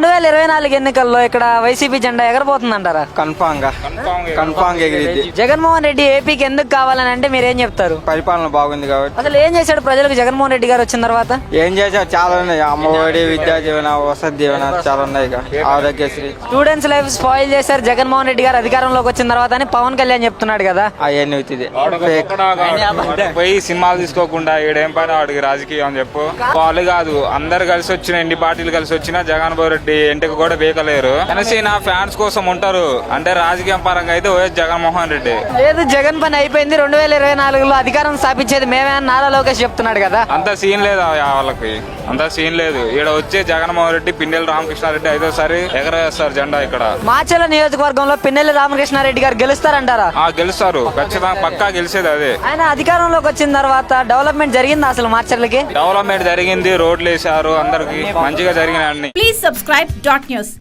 రెండు వేల ఇరవై నాలుగు ఎన్నికల్లో ఇక్కడ వైసీపీ జెండా ఎగరబోతుందంటారా? కన్ఫామ్గా కన్ఫామ్గా ఎగిరిద్ది. జగన్మోహన్ రెడ్డి ఏపీకి ఎందుకు కావాలని అంటే మీరు ఏం చెప్తారు? పరిపాలన బాగుంది కాబట్టి. అసలు ఏం చేశాడు ప్రజలకు జగన్మోహన్ రెడ్డి గారు వచ్చిన తర్వాత? ఏం చేసా చాలా ఉన్నాయి. అమ్మఒడి విద్యా జీవన వసతి దీవెన చాలా ఉన్నాయి ఇక. ఆరోగ్యశ్రీ. స్టూడెంట్స్ లైఫ్ స్పాయిల్ చేశారు జగన్మోహన్ రెడ్డి గారు అధికారంలోకి వచ్చిన తర్వాత అని పవన్ కళ్యాణ్ చెప్తున్నాడు కదా. అవన్నీ అవుతుంది. ఫేక్ పోయి సినిమాలు తీసుకోకుండా ఈడేం పని? వాడికి రాజకీయం అని చెప్పు. వాళ్ళు కాదు అందరు కలిసి వచ్చిన ఎన్ని పార్టీలు కలిసి వచ్చినా జగన్మోహన్ రెడ్డి ఇంటికి కూడా బీకలేరు అనేసి నా ఫ్యాన్స్ కోసం ఉంటారు. అంటే రాజకీయం పరంగా అయితే వైఎస్ జగన్మోహన్ రెడ్డి. లేదు జగన్ పని అయిపోయింది. రెండు వేల ఇరవై నాలుగులో అధికారం స్థాపించేది మేమే అని నారా లోకేష్ చెప్తున్నాడు కదా. అంత సీన్ లేదు వాళ్ళకి. అంత సీన్ లేదు. ఈడ వచ్చే జగన్మోహన్ రెడ్డి పిన్నెల రామకృష్ణారెడ్డి ఐదోసారి ఎగరేస్తారు జెండా ఇక్కడ. మాచల నియోజకవర్గంలో పిన్నెల్లి రామకృష్ణారెడ్డి గారు గెలుస్తారంటారా? ఆ గెలుస్తారు. ఖచ్చితంగా పక్కా గెలిచేది అదే. ఆయన అధికారంలోకి వచ్చిన తర్వాత డెవలప్మెంట్ జరిగింది అసలు మార్చర్లకి డెవలప్మెంట్ జరిగింది. రోడ్లు వేసారు అందరికి మంచిగా జరిగినాయి అన్ని. Please dot news.